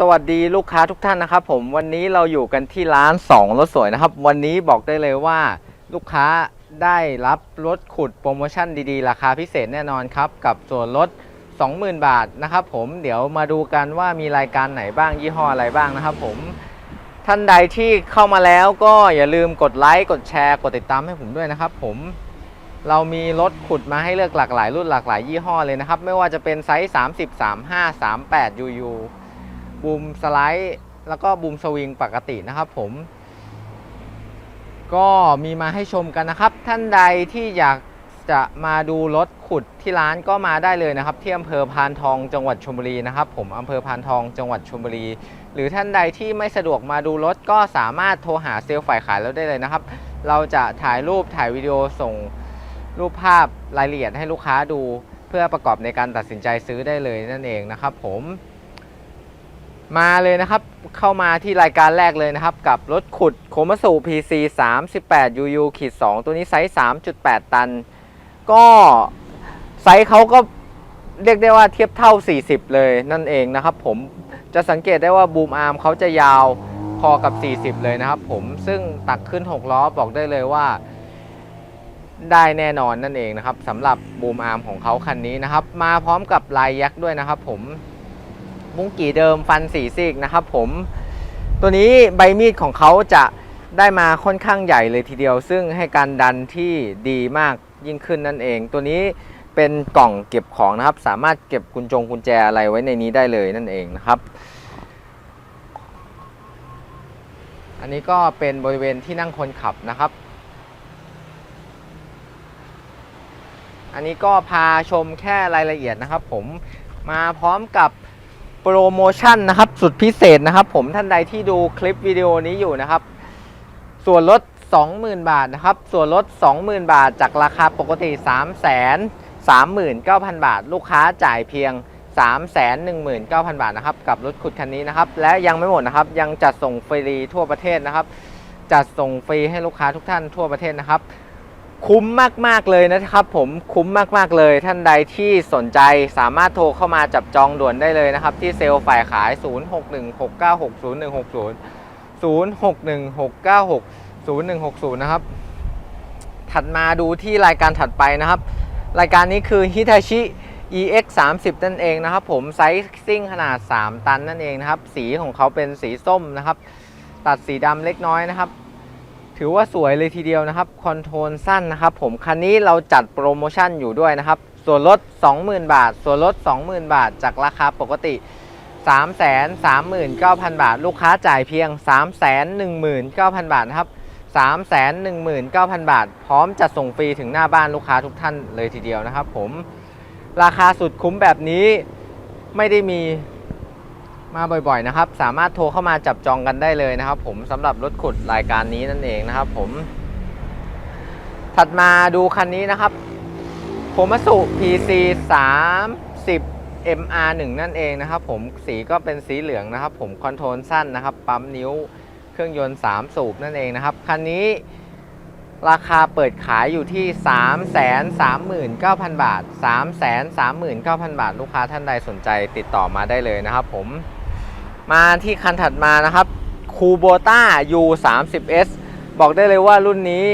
สวัสดีลูกค้าทุกท่านนะครับผมวันนี้เราอยู่กันที่ร้าน 2 รถสวยนะครับ วันนี้บอกได้เลยว่าลูกค้าได้รับรถขุดโปรโมชั่นดีๆ ราคาพิเศษแน่นอนครับ กับส่วนลด 20,000 บาทนะครับผมเดี๋ยวมาดูกันว่ามีรายการไหนบ้างยี่ห้ออะไรบ้างนะครับผมท่านใดที่เข้ามาแล้วก็อย่าลืมกดไลค์กดแชร์กดติดตามให้ผมด้วยนะครับผมเรามีรถขุดมาให้เลือกหลากหลายรุ่นหลากหลายยี่ห้อเลยนะครับ ไม่ว่าจะเป็นไซส์ 30 35 38 UU บูมสไลด์ แล้วก็บูมสวิงปกตินะครับผม ก็มีมาให้ชมกันนะครับ ท่านใดที่อยากจะมาดูรถขุดที่ร้านก็มาได้เลยนะครับ ที่อำเภอพานทองจังหวัดชลบุรีนะครับ ผมอำเภอพานทองจังหวัดชลบุรี หรือท่านใดที่ไม่สะดวกมาดูรถก็สามารถโทรหาเซลล์ฝ่ายขายเราได้เลยนะครับ เราจะถ่ายรูปถ่ายวิดีโอส่งรูปภาพรายละเอียดให้ลูกค้าดู เพื่อประกอบในการตัดสินใจซื้อได้เลยนั่นเองนะครับผม มาเลยนะครับเข้ามาที่รายการแรกเลยนะครับ กับรถขุดโคมัสู PC 38 UU ขีด2ตัวนี้ไซส์ 3.8 ตัน ก็ไซส์เขาก็เรียกได้ว่าเทียบเท่า 40 เลยนั่นเองนะครับผมจะสังเกตได้ว่าบูมอาร์มเขาจะยาวพอกับ 40 เลยนะครับผมซึ่งตักขึ้น 6 ล้อบอกได้เลยว่า ได้แน่นอนนั่นเองนะครับสำหรับบูมอาร์มของเขาคันนี้นะครับ มาพร้อมกับลายยักษ์ด้วยนะครับผม มุ้งกี่เดิมฟันสีซีกนะครับผม ตัวนี้ใบมีดของเขาจะได้มาค่อนข้างใหญ่เลยทีเดียว ซึ่งให้การดันที่ดีมากยิ่งขึ้นนั่นเอง ตัวนี้เป็นกล่องเก็บของนะครับ สามารถเก็บกุญจงกุญแจอะไรไว้ในนี้ได้เลยนั่นเองนะครับ อันนี้ก็เป็นบริเวณที่นั่งคนขับนะครับ อันนี้ก็พาชมแค่รายละเอียดนะครับ ผมมาพร้อมกับ โปรโมชั่นนะครับสุดพิเศษนะครับ ผมท่านใดที่ดูคลิปวิดีโอนี้อยู่นะครับ ส่วนลด 20,000 บาทนะครับ ส่วนลด 20,000 บาท จากราคาปกติ 3 3 9 0 0 0 บาท ลูกค้าจ่ายเพียง 3 1 9 0 0 0 บาทนะครับ กับรถขุดคันนี้นะครับ และยังไม่หมดนะครับ ยังจัดส่งฟรีทั่วประเทศนะครับ จัดส่งฟรีให้ลูกค้าทุกท่านทั่วประเทศนะครับ คุ้มมาก ๆ เลยนะครับผมคุ้มมาก ๆ เลย ท่านใดที่สนใจสามารถโทรเข้ามาจับจองด่วนได้เลยนะครับ ที่เซลล์ฝ่ายขาย 0616960160 0616960160 นะครับ ถัดมาดูที่รายการถัดไปนะครับ รายการนี้คือ Hitachi EX 30นั่นเองนะครับ ผมไซส์ซิ่งขนาด 3 ตันนั่นเองนะครับ สีของเขาเป็นสีส้มนะครับ ตัดสีดำเล็กน้อยนะครับ ถือว่าสวยเลยทีเดียวนะครับคอนโทรลสั้นนะครับผมคันนี้เราจัดโปรโมชั่นอยู่ด้วยนะครับ ส่วนลด 20,000 บาท ส่วนลด 20,000 บาท จากราคาปกติ 339,000 บาท ลูกค้าจ่ายเพียง 319,000 บาทนะครับ 319,000 บาท พร้อมจัดส่งฟรีถึงหน้าบ้านลูกค้าทุกท่านเลยทีเดียวนะครับผมราคาสุดคุ้มแบบนี้ไม่ได้มี มาบ่อยๆนะครับ สามารถโทรเข้ามาจับจองกันได้เลยนะครับ ผมสำหรับรถขุดรายการนี้นั่นเองนะครับ ผม ถัดมาดูคันนี้นะครับโคมัสุ PC 30 MR1 นั่นเองนะครับ ผมสีก็เป็นสีเหลืองนะครับ ผมคอนโทรลสั้นนะครับ ปั๊มนิ้วเครื่องยนต์ 3 สูบนั่นเองนะครับ คันนี้ราคาเปิดขายอยู่ที่ 339,000 บาท 339,000 บาท ลูกค้าท่านใดสนใจติดต่อมาได้เลยนะครับผม มาที่คันถัดมานะครับคูโบต้า U30S บอกได้เลยว่ารุ่นนี้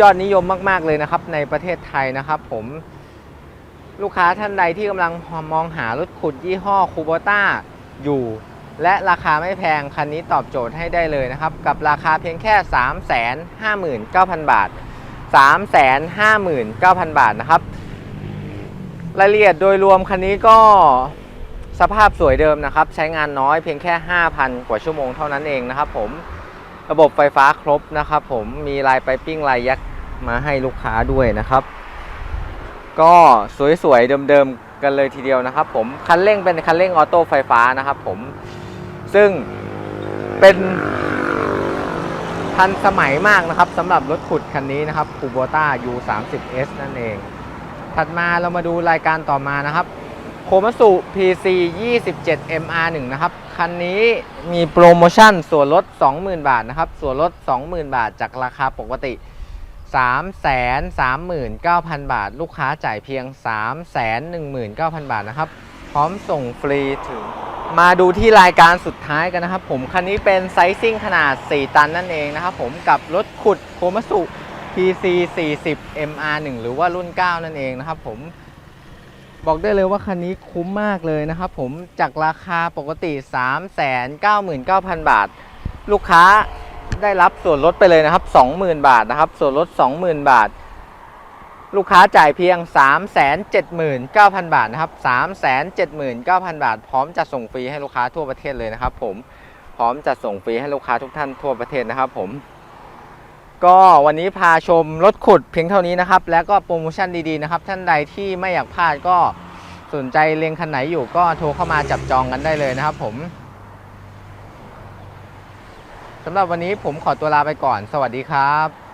ยอดนิยมมาก ๆ เลยนะครับ ในประเทศไทยนะครับผม ลูกค้าท่านใดที่กำลังมองหารถขุดยี่ห้อคูโบต้าอยู่ และราคาไม่แพง คันนี้ตอบโจทย์ให้ได้เลยนะครับ กับราคาเพียงแค่ 359,000 บาท 359,000 บาทนะครับ รายละเอียดโดยรวมคันนี้ก็ สภาพสวยเดิมนะครับ ใช้งานน้อยเพียงแค่ 5,000 กว่าชั่วโมงเท่านั้นเองนะครับผมระบบไฟฟ้าครบนะครับ ผมมีลายไปปิ้งลายยักษ์มาให้ลูกค้าด้วยนะครับ ก็สวยๆเดิมๆกันเลยทีเดียวนะครับ ผมคันเร่งเป็นคันเร่งออโต้ไฟฟ้านะครับผมซึ่งเป็นทันสมัยมากนะครับสำหรับรถขุดคันนี้นะครับ Kubota U30S นั่นเอง ถัดมาเรามาดูรายการต่อมานะครับ โคมัสุ PC 27 MR1 นะครับ คันนี้มีโปรโมชั่นส่วนลด 20,000 บาทนะครับ ส่วนลด 20,000 บาทจากราคาปกติ 339,000 บาท ลูกค้าจ่ายเพียง 319,000 บาทนะครับ พร้อมส่งฟรีถึง มาดูที่รายการสุดท้ายกันนะครับ ผมคันนี้เป็นไซซิ่งขนาด 4 ตันนั่นเองนะครับผมกับรถขุดโคมัสุ PC 40 MR1 หรือว่ารุ่น 9 นั่นเองนะครับผม บอกได้เลยว่าคันนี้คุ้มมากเลยนะครับผมจากราคาปกติ 399,000 บาท ลูกค้าได้รับส่วนลดไปเลยนะครับ 20,000 บาทนะครับ ส่วนลด 20,000 บาท ลูกค้าจ่ายเพียง 379,000 บาทนะครับ 379,000 บาท พร้อมจะส่งฟรีให้ลูกค้าทั่วประเทศเลยนะครับผมพร้อมจะส่งฟรีให้ลูกค้าทุกท่านทั่วประเทศนะครับผม ก็วันนี้พาชมรถขุดเพียงเท่านี้นะครับ แล้วก็โปรโมชั่นดีๆนะครับ ท่านใดที่ไม่อยากพลาดก็สนใจเล็งคันไหนอยู่ก็โทรเข้ามาจับจองกันได้เลยนะครับผมสำหรับวันนี้ผมขอตัวลาไปก่อน สวัสดีครับ